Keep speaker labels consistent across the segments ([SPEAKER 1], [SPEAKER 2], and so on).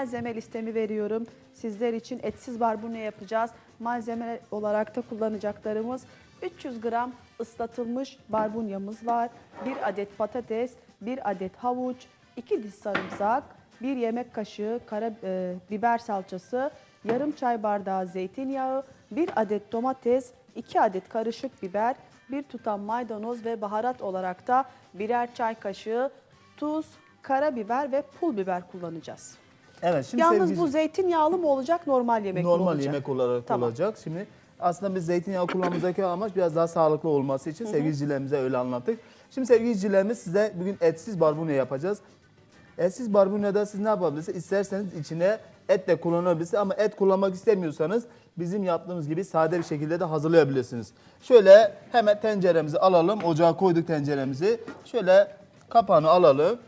[SPEAKER 1] malzeme listemi veriyorum. Sizler için etsiz barbunya yapacağız. Malzeme olarak da kullanacaklarımız 300 gram ıslatılmış barbunyamız var. 1 adet patates, 1 adet havuç, 2 diş sarımsak, 1 yemek kaşığı kara e, biber salçası, yarım çay bardağı zeytinyağı, 1 adet domates, 2 adet karışık biber, 1 tutam maydanoz ve baharat olarak da birer çay kaşığı tuz, karabiber ve pul biber kullanacağız.
[SPEAKER 2] Evet şimdi
[SPEAKER 1] Yalnız
[SPEAKER 2] sevgili-
[SPEAKER 1] bu zeytinyağlı mı olacak, normal yemek mi
[SPEAKER 2] normal
[SPEAKER 1] olacak?
[SPEAKER 2] yemek olarak
[SPEAKER 1] Tamam.
[SPEAKER 2] olacak. Şimdi aslında biz zeytinyağı kullanmamızdaki amaç biraz daha sağlıklı olması için sevgilicilerimize öyle anlattık. Şimdi sevgilicilerimiz size bugün etsiz barbunya yapacağız. Etsiz barbunyada siz ne yapabilirsiniz? İsterseniz içine et de kullanabilirsiniz ama et kullanmak istemiyorsanız bizim yaptığımız gibi sade bir şekilde de hazırlayabilirsiniz. Şöyle hemen tenceremizi alalım. Ocağa koyduk tenceremizi. Şöyle kapağını alalım.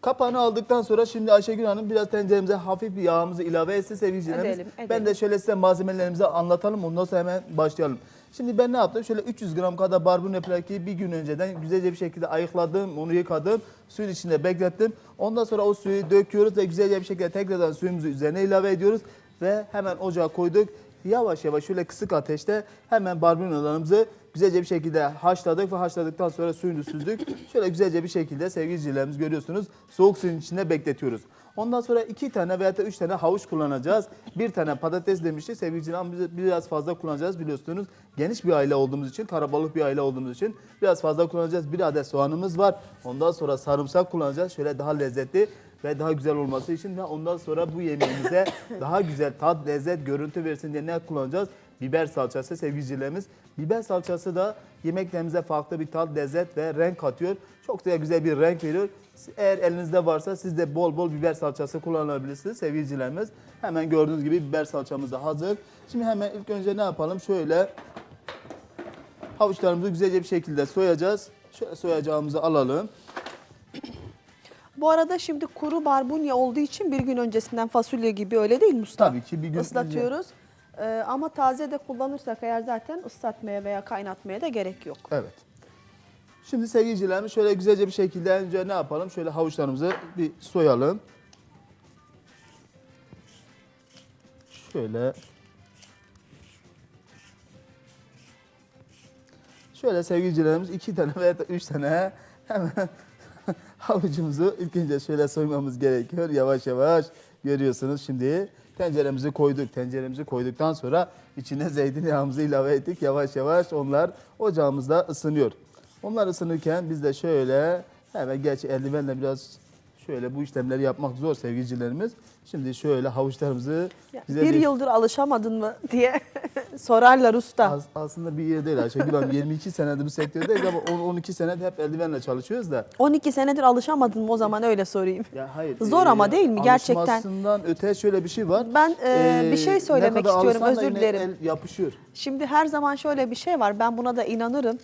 [SPEAKER 2] Kapağını aldıktan sonra şimdi Ayşegül Hanım biraz tenceremize hafif bir yağımızı ilave etsin sevgilicilerimiz.
[SPEAKER 1] Edelim, edelim.
[SPEAKER 2] Ben de şöyle size malzemelerimizi anlatalım ondan sonra hemen başlayalım. Şimdi ben ne yaptım? Şöyle 300 gram kadar barbunya plaki bir gün önceden güzelce bir şekilde ayıkladım, onu yıkadım, suyun içinde beklettim. Ondan sonra o suyu döküyoruz ve güzelce bir şekilde tekrardan suyumuzu üzerine ilave ediyoruz ve hemen ocağa koyduk. Yavaş yavaş şöyle kısık ateşte hemen barbunyalarımızı güzelce bir şekilde haşladık ve haşladıktan sonra suyunu süzdük. Şöyle güzelce bir şekilde sevgilicilerimiz görüyorsunuz soğuk suyun içinde bekletiyoruz. Ondan sonra iki tane veya da üç tane havuç kullanacağız. Bir tane patates demiştik sevgilicilerim biz biraz fazla kullanacağız biliyorsunuz. Geniş bir aile olduğumuz için, karabalık bir aile olduğumuz için biraz fazla kullanacağız. Bir adet soğanımız var. Ondan sonra sarımsak kullanacağız. Şöyle daha lezzetli ve daha güzel olması için ve ondan sonra bu yemeğimize daha güzel tat, lezzet, görüntü versin diye ne kullanacağız? Biber salçası sevgilicilerimiz. Biber salçası da yemeklerimize farklı bir tat, lezzet ve renk katıyor. Çok da güzel bir renk veriyor. Eğer elinizde varsa siz de bol bol biber salçası kullanabilirsiniz sevgilicilerimiz. Hemen gördüğünüz gibi biber salçamız da hazır. Şimdi hemen ilk önce ne yapalım? Şöyle havuçlarımızı güzelce bir şekilde soyacağız. Şöyle soyacağımızı alalım.
[SPEAKER 1] Bu arada şimdi kuru barbunya olduğu için bir gün öncesinden fasulye gibi öyle değil mi usta?
[SPEAKER 2] Tabii ki bir gün
[SPEAKER 1] Islatıyoruz. Ee, ama taze de kullanırsak eğer zaten ıslatmaya veya kaynatmaya da gerek yok.
[SPEAKER 2] Evet. Şimdi sevgilicilerimiz şöyle güzelce bir şekilde önce ne yapalım? Şöyle havuçlarımızı bir soyalım. Şöyle. Şöyle sevgilicilerimiz iki tane veya üç tane hemen havucumuzu ilk önce şöyle soymamız gerekiyor. Yavaş yavaş görüyorsunuz şimdi tenceremizi koyduk. Tenceremizi koyduktan sonra içine zeytinyağımızı ilave ettik. Yavaş yavaş onlar ocağımızda ısınıyor. Onlar ısınırken biz de şöyle hemen gerçi eldivenle biraz şöyle bu işlemleri yapmak zor sevgilicilerimiz. Şimdi şöyle havuçlarımızı
[SPEAKER 1] Ya,
[SPEAKER 2] güzel
[SPEAKER 1] bir yıldır alışamadın mı diye sorarlar usta.
[SPEAKER 2] Az- aslında bir yer değil Ayşegül Hanım. 22 senedir bu sektördeyiz ama 10-12 senedir hep eldivenle çalışıyoruz da.
[SPEAKER 1] 12 senedir alışamadın mı o zaman öyle sorayım.
[SPEAKER 2] Ya hayır.
[SPEAKER 1] Zor ama değil mi? Gerçekten.
[SPEAKER 2] Alışmasından öte şöyle bir şey var.
[SPEAKER 1] Ben, e, bir şey
[SPEAKER 2] ne
[SPEAKER 1] söylemek istiyorum, özür dilerim.
[SPEAKER 2] El yapışıyor.
[SPEAKER 1] Şimdi her zaman şöyle bir şey var. Ben buna da inanırım.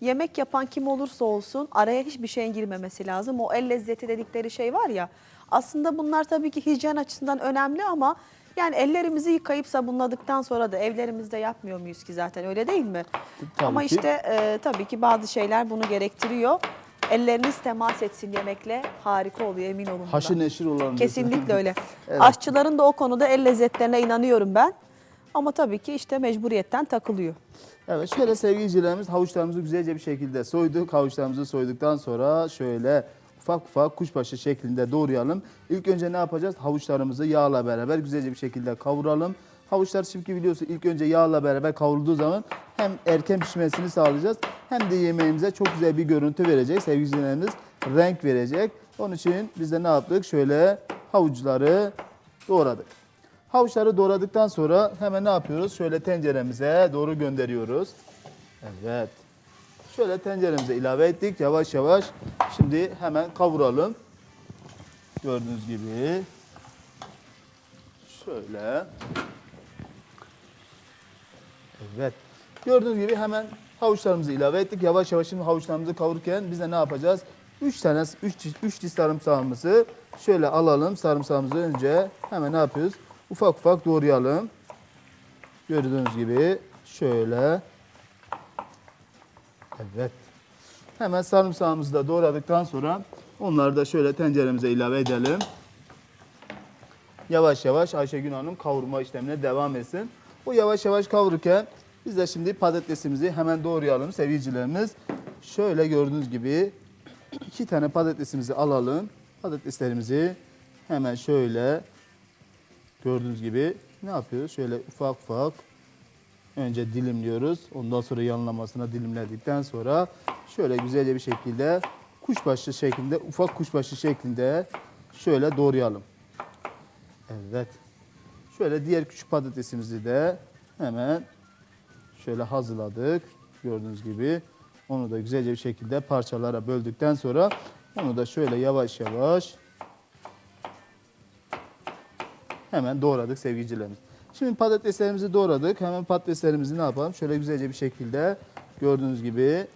[SPEAKER 1] Yemek yapan kim olursa olsun araya hiçbir şeyin girmemesi lazım. O el lezzeti dedikleri şey var ya. Aslında bunlar tabii ki hijyen açısından önemli ama yani ellerimizi yıkayıp sabunladıktan sonra da evlerimizde yapmıyor muyuz ki zaten öyle değil mi?
[SPEAKER 2] Tabii
[SPEAKER 1] ama
[SPEAKER 2] ki.
[SPEAKER 1] işte e, tabii ki bazı şeyler bunu gerektiriyor. Elleriniz temas etsin yemekle harika oluyor emin olun.
[SPEAKER 2] Haşır neşir olan.
[SPEAKER 1] Kesinlikle öyle.
[SPEAKER 2] Evet.
[SPEAKER 1] Aşçıların da o konuda el lezzetlerine inanıyorum ben. Ama tabii ki işte mecburiyetten takılıyor.
[SPEAKER 2] Evet şöyle sevgilicilerimiz havuçlarımızı güzelce bir şekilde soyduk. Havuçlarımızı soyduktan sonra şöyle ufak ufak kuşbaşı şeklinde doğrayalım. İlk önce ne yapacağız? Havuçlarımızı yağla beraber güzelce bir şekilde kavuralım. Havuçlar çünkü biliyorsun ilk önce yağla beraber kavrulduğu zaman hem erken pişmesini sağlayacağız hem de yemeğimize çok güzel bir görüntü verecek. Sevgilicilerimiz renk verecek. Onun için biz de ne yaptık? Şöyle havuçları doğradık. Havuçları doğradıktan sonra hemen ne yapıyoruz? Şöyle tenceremize doğru gönderiyoruz. Evet. Şöyle tenceremize ilave ettik yavaş yavaş. Şimdi hemen kavuralım. Gördüğünüz gibi. Şöyle. Evet. Gördüğünüz gibi hemen havuçlarımızı ilave ettik. Yavaş yavaş şimdi havuçlarımızı kavururken biz de ne yapacağız? 3 tane 3 3 diş sarımsağımızı şöyle alalım. Sarımsağımızı önce hemen ne yapıyoruz? Ufak ufak doğrayalım. Gördüğünüz gibi şöyle. Evet. Hemen sarımsağımızı da doğradıktan sonra Onları da şöyle tenceremize ilave edelim. Yavaş yavaş Ayşegül Hanım kavurma işlemine devam etsin. O yavaş yavaş kavururken biz de şimdi patatesimizi hemen doğrayalım sevgilicilerimiz. Şöyle gördüğünüz gibi iki tane patatesimizi alalım. Patateslerimizi hemen şöyle gördüğünüz gibi ne yapıyoruz? Şöyle ufak ufak önce dilimliyoruz. Ondan sonra yanlamasına dilimledikten sonra şöyle güzelce bir şekilde kuşbaşı şeklinde, ufak kuşbaşı şeklinde şöyle doğrayalım. Evet. Şöyle diğer küçük patatesimizi de hemen şöyle hazırladık. Gördüğünüz gibi onu da güzelce bir şekilde parçalara böldükten sonra onu da şöyle yavaş yavaş hemen doğradık sevgilicilerimiz. Şimdi patateslerimizi doğradık. Hemen patateslerimizi ne yapalım? Şöyle güzelce bir şekilde gördüğünüz gibi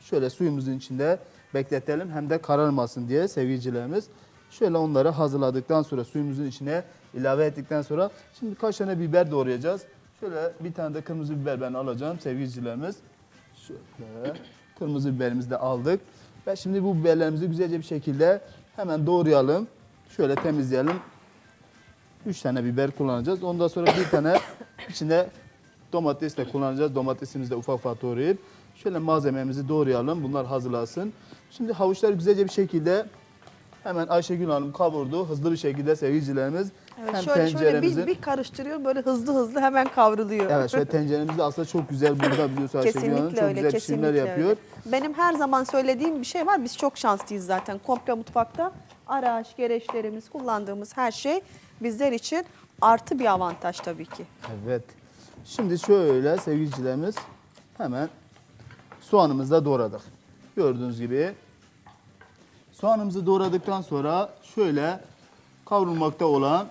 [SPEAKER 2] şöyle suyumuzun içinde bekletelim. Hem de kararmasın diye sevgilicilerimiz. Şöyle onları hazırladıktan sonra suyumuzun içine ilave ettikten sonra şimdi kaç tane biber doğrayacağız. Şöyle bir tane de kırmızı biber ben alacağım sevgilicilerimiz. Şöyle kırmızı biberimizi de aldık. Ve şimdi bu biberlerimizi güzelce bir şekilde hemen doğrayalım. Şöyle temizleyelim. 3 tane biber kullanacağız. Ondan sonra bir tane içine domates de kullanacağız. Domatesimizi de ufak ufak doğrayıp şöyle malzememizi doğrayalım. Bunlar hazırlasın. Şimdi havuçlar güzelce bir şekilde hemen Ayşegül Hanım kavurdu. Hızlı bir şekilde sevgilicilerimiz
[SPEAKER 1] Evet,
[SPEAKER 2] hem
[SPEAKER 1] şöyle şöyle bir, bir karıştırıyor böyle hızlı hızlı hemen kavruluyor.
[SPEAKER 2] Evet şöyle tenceremiz de aslında çok güzel burada biliyorsun Ayşegül Hanım.
[SPEAKER 1] Kesinlikle
[SPEAKER 2] Çok
[SPEAKER 1] öyle,
[SPEAKER 2] güzel
[SPEAKER 1] kesinlikle
[SPEAKER 2] yapıyor.
[SPEAKER 1] öyle. Benim her zaman söylediğim bir şey var. Biz çok şanslıyız zaten. Komple mutfakta araç, gereçlerimiz, kullandığımız her şey bizler için artı bir avantaj tabii ki.
[SPEAKER 2] Evet. Şimdi şöyle sevgilicilerimiz hemen soğanımızı da doğradık. Gördüğünüz gibi soğanımızı doğradıktan sonra şöyle kavrulmakta olan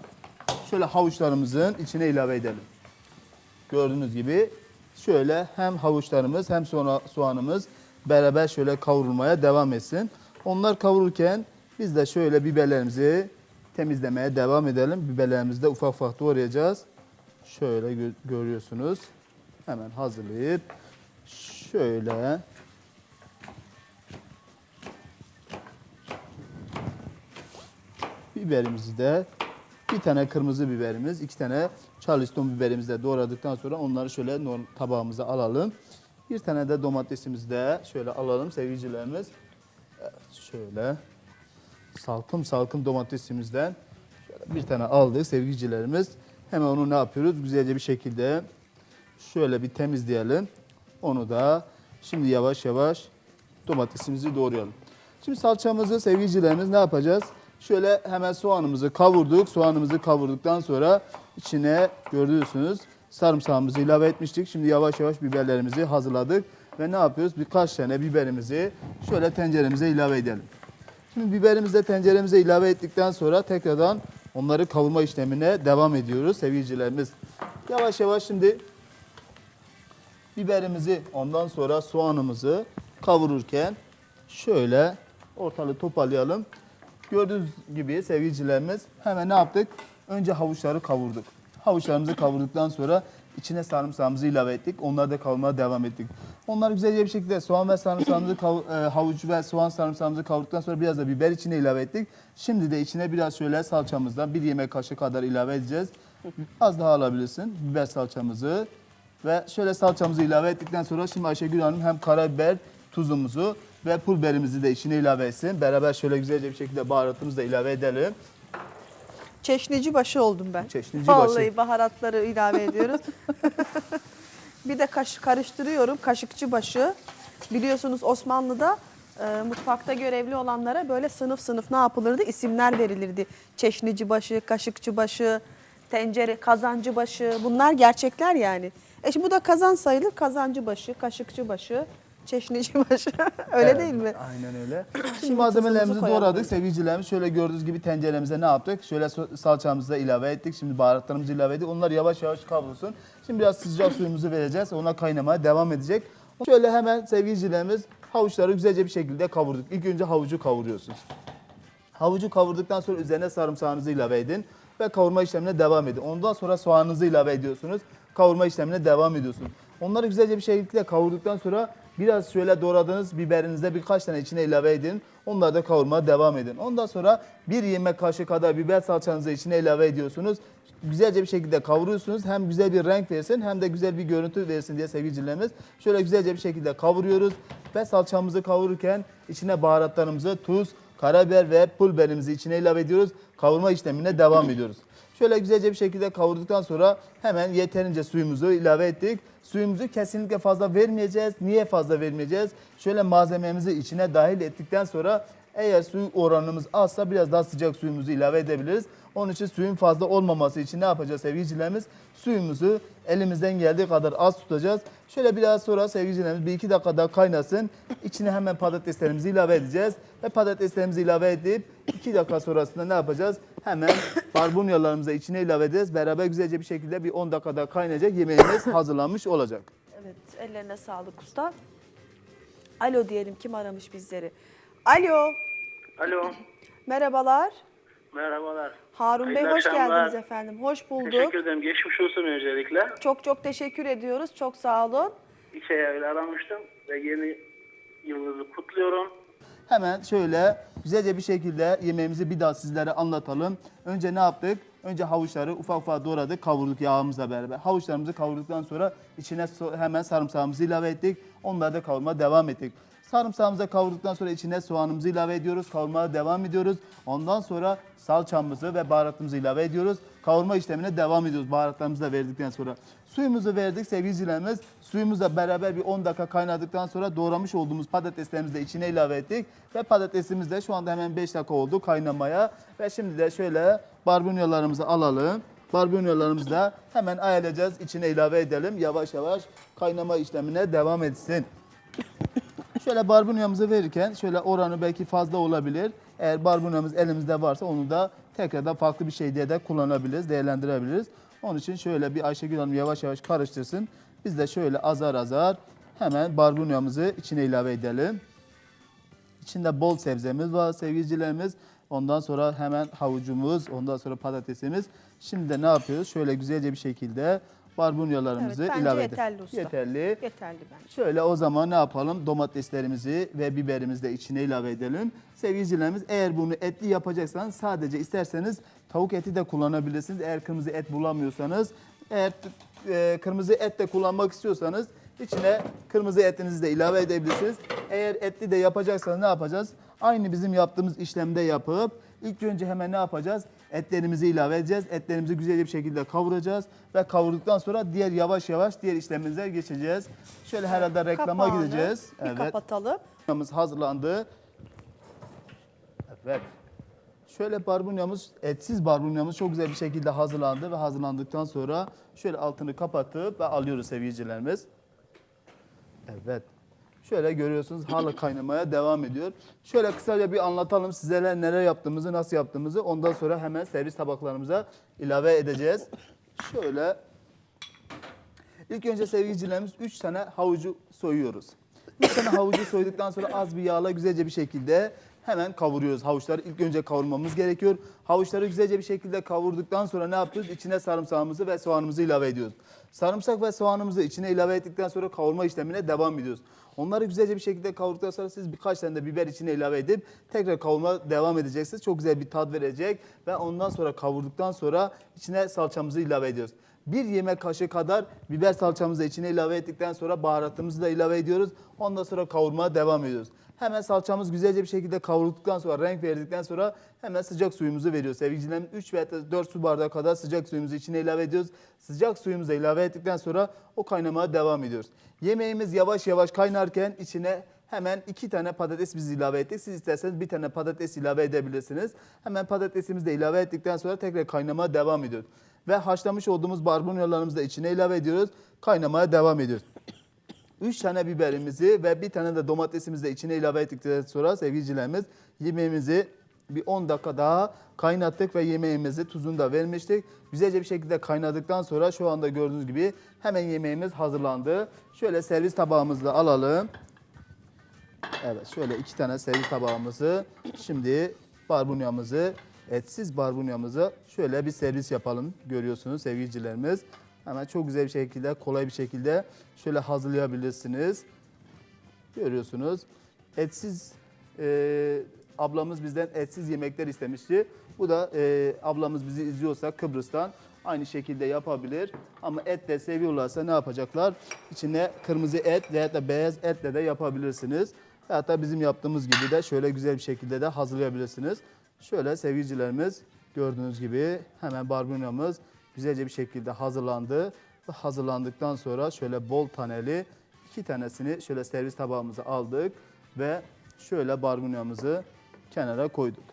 [SPEAKER 2] şöyle havuçlarımızın içine ilave edelim. Gördüğünüz gibi şöyle hem havuçlarımız hem sonra soğanımız beraber şöyle kavrulmaya devam etsin. Onlar kavururken biz de şöyle biberlerimizi temizlemeye devam edelim. Biberlerimizi de ufak ufak doğrayacağız. Şöyle gö- görüyorsunuz. Hemen hazırlayıp şöyle biberimizi de bir tane kırmızı biberimiz, iki tane charleston biberimizi de doğradıktan sonra onları şöyle tabağımıza alalım. Bir tane de domatesimizi de şöyle alalım sevgilicilerimiz. Evet, şöyle salkım salkım domatesimizden bir tane aldık sevgilicilerimiz. Hemen onu ne yapıyoruz? Güzelce bir şekilde şöyle bir temizleyelim. Onu da şimdi yavaş yavaş domatesimizi doğrayalım. Şimdi salçamızı sevgilicilerimiz ne yapacağız? Şöyle hemen soğanımızı kavurduk. Soğanımızı kavurduktan sonra içine görüyorsunuz sarımsağımızı ilave etmiştik. Şimdi yavaş yavaş biberlerimizi hazırladık. Ve ne yapıyoruz? Birkaç tane biberimizi şöyle tenceremize ilave edelim. Şimdi biberimizi de tenceremize ilave ettikten sonra tekrardan onları kavurma işlemine devam ediyoruz sevgilicilerimiz. Yavaş yavaş şimdi biberimizi ondan sonra soğanımızı kavururken şöyle ortalığı toparlayalım. Gördüğünüz gibi sevgilicilerimiz hemen ne yaptık? Önce havuçları kavurduk. Havuçlarımızı kavurduktan sonra içine sarımsağımızı ilave ettik. Onları da kavurmaya devam ettik. Onları güzelce bir şekilde soğan ve sarımsağımızı e, havuç ve soğan sarımsağımızı kavurduktan sonra biraz da biber içine ilave ettik. Şimdi de içine biraz şöyle salçamızdan bir yemek kaşığı kadar ilave edeceğiz. Az daha alabilirsin biber salçamızı. Ve şöyle salçamızı ilave ettikten sonra şimdi Ayşegül Hanım hem karabiber, tuzumuzu ve pul biberimizi de içine ilave etsin. Beraber şöyle güzelce bir şekilde baharatımızı da ilave edelim.
[SPEAKER 1] Çeşnici başı oldum ben.
[SPEAKER 2] Çeşnici başı.
[SPEAKER 1] Vallahi baharatları ilave ediyoruz. bir de kaş, karıştırıyorum kaşıkçı başı. Biliyorsunuz Osmanlı'da e, mutfakta görevli olanlara böyle sınıf sınıf ne yapılırdı? İsimler verilirdi. Çeşnici başı, kaşıkçı başı, tencere, kazancı başı. Bunlar gerçekler yani. E şimdi bu da kazan sayılır. Kazancı başı, kaşıkçı başı, çeşnici başı. Öyle
[SPEAKER 2] Evet,
[SPEAKER 1] değil mi?
[SPEAKER 2] Aynen öyle. Şimdi malzemelerimizi doğradık sevgilicilerimiz. Şöyle gördüğünüz gibi tenceremize ne yaptık? Şöyle salçamızı da ilave ettik. Şimdi baharatlarımızı ilave ettik. Onlar yavaş yavaş kavrulsun. Şimdi biraz sıcak suyumuzu vereceğiz. Ona kaynamaya devam edecek. Şöyle hemen sevgilicilerimiz havuçları güzelce bir şekilde kavurduk. İlk önce havucu kavuruyorsunuz. Havucu kavurduktan sonra üzerine sarımsağınızı ilave edin ve kavurma işlemine devam edin. Ondan sonra soğanınızı ilave ediyorsunuz. Kavurma işlemine devam ediyorsunuz. Onları güzelce bir şekilde kavurduktan sonra Biraz şöyle doğradığınız biberinize birkaç tane içine ilave edin. Onları da kavurmaya devam edin. Ondan sonra bir yemek kaşığı kadar biber salçanızı içine ilave ediyorsunuz. Güzelce bir şekilde kavuruyorsunuz. Hem güzel bir renk versin hem de güzel bir görüntü versin diye sevgilicilerimiz. Şöyle güzelce bir şekilde kavuruyoruz. Ve salçamızı kavururken içine baharatlarımızı tuz, karabiber ve pul biberimizi içine ilave ediyoruz. Kavurma işlemine devam ediyoruz. Şöyle güzelce bir şekilde kavurduktan sonra hemen yeterince suyumuzu ilave ettik. Suyumuzu kesinlikle fazla vermeyeceğiz. Niye fazla vermeyeceğiz? Şöyle malzememizi içine dahil ettikten sonra eğer su oranımız azsa biraz daha sıcak suyumuzu ilave edebiliriz. Onun için suyun fazla olmaması için ne yapacağız sevgilicilerimiz? Suyumuzu elimizden geldiği kadar az tutacağız. Şöyle biraz sonra sevgilicilerimiz bir iki dakika daha kaynasın. İçine hemen patateslerimizi ilave edeceğiz. Ve patateslerimizi ilave edip iki dakika sonrasında ne yapacağız? Hemen barbunyalarımızı içine ilave edeceğiz. Beraber güzelce bir şekilde bir 10 dakika daha kaynayacak yemeğimiz hazırlanmış olacak.
[SPEAKER 1] Evet, ellerine sağlık usta. Alo diyelim kim aramış bizleri. Alo,
[SPEAKER 3] Alo,
[SPEAKER 1] merhabalar.
[SPEAKER 3] merhabalar.
[SPEAKER 1] Harun Bey
[SPEAKER 3] Hayırlı
[SPEAKER 1] hoş
[SPEAKER 3] akşamlar.
[SPEAKER 1] geldiniz efendim. Hoş bulduk.
[SPEAKER 3] Teşekkür ederim. Geçmiş olsun öncelikle.
[SPEAKER 1] Çok çok teşekkür ediyoruz. Çok sağ olun.
[SPEAKER 3] İki ay evvel aramıştım ve yeni yılınızı kutluyorum.
[SPEAKER 2] Hemen şöyle güzelce bir şekilde yemeğimizi bir daha sizlere anlatalım. Önce ne yaptık? Önce havuçları ufak ufak doğradık, kavurduk yağımızla beraber. Havuçlarımızı kavurduktan sonra içine hemen sarımsağımızı ilave ettik. Onları da kavurmaya devam ettik. Sarımsağımızı kavurduktan sonra içine soğanımızı ilave ediyoruz. Kavurmaya devam ediyoruz. Ondan sonra salçamızı ve baharatımızı ilave ediyoruz. Kavurma işlemine devam ediyoruz baharatlarımızı da verdikten sonra. Suyumuzu verdik sevgili izleyicilerimiz. Suyumuzla beraber bir 10 dakika kaynadıktan sonra doğramış olduğumuz patateslerimizi de içine ilave ettik. Ve patatesimiz de şu anda hemen 5 dakika oldu kaynamaya. Ve şimdi de şöyle barbunyalarımızı alalım. Barbunyalarımızı da hemen ayarlayacağız. içine ilave edelim. Yavaş yavaş kaynama işlemine devam etsin. Şöyle barbunyamızı verirken şöyle oranı belki fazla olabilir. Eğer barbunyamız elimizde varsa onu da tekrardan farklı bir şey diye de kullanabiliriz, değerlendirebiliriz. Onun için şöyle bir Ayşegül Hanım yavaş yavaş karıştırsın. Biz de şöyle azar azar hemen barbunyamızı içine ilave edelim. İçinde bol sebzemiz var sevgilicilerimiz. Ondan sonra hemen havucumuz, ondan sonra patatesimiz. Şimdi de ne yapıyoruz? Şöyle güzelce bir şekilde barbunyalarımızı
[SPEAKER 1] Evet,
[SPEAKER 2] ilave
[SPEAKER 1] yeterli
[SPEAKER 2] edelim.
[SPEAKER 1] usta.
[SPEAKER 2] Yeterli.
[SPEAKER 1] Yeterli bence.
[SPEAKER 2] Şöyle o zaman ne yapalım? Domateslerimizi ve biberimizi de içine ilave edelim. Sevgilicilerimiz eğer bunu etli yapacaksanız sadece isterseniz tavuk eti de kullanabilirsiniz. Eğer kırmızı et bulamıyorsanız, eğer e, kırmızı et de kullanmak istiyorsanız içine kırmızı etinizi de ilave edebilirsiniz. Eğer etli de yapacaksanız ne yapacağız? Aynı bizim yaptığımız işlemde yapıp ilk önce hemen ne yapacağız? Etlerimizi ilave edeceğiz. Etlerimizi güzel bir şekilde kavuracağız ve kavurduktan sonra diğer yavaş yavaş diğer işlemimize geçeceğiz. Şöyle herhalde reklama
[SPEAKER 1] Kapağını
[SPEAKER 2] gideceğiz.
[SPEAKER 1] Bir kapatalım.
[SPEAKER 2] Barbunyamız hazırlandı. Evet. Şöyle barbunyamız, etsiz barbunyamız çok güzel bir şekilde hazırlandı ve hazırlandıktan sonra şöyle altını kapatıp ve alıyoruz sevgilicilerimiz. Evet. Şöyle görüyorsunuz hala kaynamaya devam ediyor. Şöyle kısaca bir anlatalım sizlere neler yaptığımızı, nasıl yaptığımızı. Ondan sonra hemen servis tabaklarımıza ilave edeceğiz. Şöyle İlk önce sevgilicilerimiz 3 tane havucu soyuyoruz. 3 tane havucu soyduktan sonra az bir yağla güzelce bir şekilde hemen kavuruyoruz havuçları. İlk önce kavurmamız gerekiyor. Havuçları güzelce bir şekilde kavurduktan sonra ne yapıyoruz? İçine sarımsağımızı ve soğanımızı ilave ediyoruz. Sarımsak ve soğanımızı içine ilave ettikten sonra kavurma işlemine devam ediyoruz. Onları güzelce bir şekilde kavurduktan sonra siz birkaç tane de biber içine ilave edip tekrar kavurma devam edeceksiniz. Çok güzel bir tat verecek ve ondan sonra kavurduktan sonra içine salçamızı ilave ediyoruz. Bir yemek kaşığı kadar biber salçamızı içine ilave ettikten sonra baharatımızı da ilave ediyoruz. Ondan sonra kavurmaya devam ediyoruz. Hemen salçamız güzelce bir şekilde kavrulduktan sonra renk verdikten sonra hemen sıcak suyumuzu veriyoruz. Sevgilicilerim 3 veya 4 su bardağı kadar sıcak suyumuzu içine ilave ediyoruz. Sıcak suyumuzu ilave ettikten sonra o kaynamaya devam ediyoruz. Yemeğimiz yavaş yavaş kaynarken içine Hemen iki tane patates biz ilave ettik. Siz isterseniz bir tane patates ilave edebilirsiniz. Hemen patatesimizi de ilave ettikten sonra tekrar kaynamaya devam ediyoruz. Ve haşlamış olduğumuz barbunyalarımızı da içine ilave ediyoruz. Kaynamaya devam ediyoruz. 3 tane biberimizi ve bir tane de domatesimizi de içine ilave ettikten sonra sevgilicilerimiz yemeğimizi bir 10 dakika daha kaynattık ve yemeğimizi tuzunu da vermiştik. Güzelce bir şekilde kaynadıktan sonra şu anda gördüğünüz gibi hemen yemeğimiz hazırlandı. Şöyle servis tabağımızla alalım. Evet şöyle iki tane servis tabağımızı şimdi barbunyamızı etsiz barbunyamızı şöyle bir servis yapalım görüyorsunuz sevgilicilerimiz. Hemen çok güzel bir şekilde kolay bir şekilde şöyle hazırlayabilirsiniz. Görüyorsunuz. Etsiz e, ablamız bizden etsiz yemekler istemişti. Bu da e, ablamız bizi izliyorsa Kıbrıs'tan aynı şekilde yapabilir. Ama et de seviyorlarsa ne yapacaklar? İçine kırmızı et veya da beyaz etle de yapabilirsiniz. Hatta bizim yaptığımız gibi de şöyle güzel bir şekilde de hazırlayabilirsiniz. Şöyle sevgilicilerimiz gördüğünüz gibi hemen barbunyamız güzelce bir şekilde hazırlandı. Hazırlandıktan sonra şöyle bol taneli iki tanesini şöyle servis tabağımıza aldık ve şöyle barbunyamızı kenara koyduk.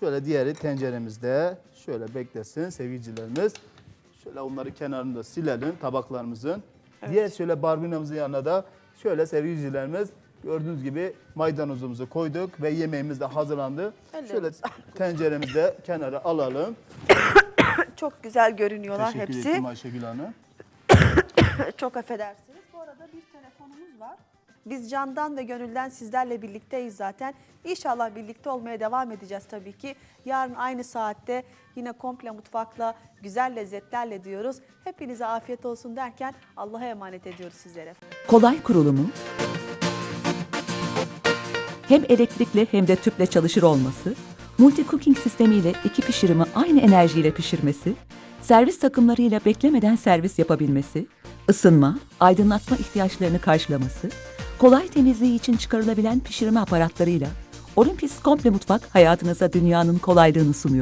[SPEAKER 2] Şöyle diğeri tenceremizde şöyle beklesin sevgilicilerimiz. Şöyle onları kenarında silelim tabaklarımızın. Diğer şöyle barbunyamızın yanına da şöyle sevgilicilerimiz gördüğünüz gibi maydanozumuzu koyduk ve yemeğimiz de hazırlandı.
[SPEAKER 1] Ellerinize
[SPEAKER 2] Şöyle tenceremizi de kenara alalım.
[SPEAKER 1] Çok güzel görünüyorlar
[SPEAKER 2] Teşekkür
[SPEAKER 1] hepsi.
[SPEAKER 2] ederim Ayşegül Hanım.
[SPEAKER 1] Çok affedersiniz. Bu arada bir telefonumuz var. Biz candan ve gönülden sizlerle birlikteyiz zaten. İnşallah birlikte olmaya devam edeceğiz tabii ki. Yarın aynı saatte yine komple mutfakla, güzel lezzetlerle diyoruz. Hepinize afiyet olsun derken Allah'a emanet ediyoruz sizlere.
[SPEAKER 4] Kolay kurulumu, hem elektrikli hem de tüple çalışır olması, multi cooking sistemiyle iki pişirimi aynı enerjiyle pişirmesi, servis takımlarıyla beklemeden servis yapabilmesi, ısınma, aydınlatma ihtiyaçlarını karşılaması, kolay temizliği için çıkarılabilen pişirme aparatlarıyla Olympus Komple Mutfak hayatınıza dünyanın kolaylığını sunuyor.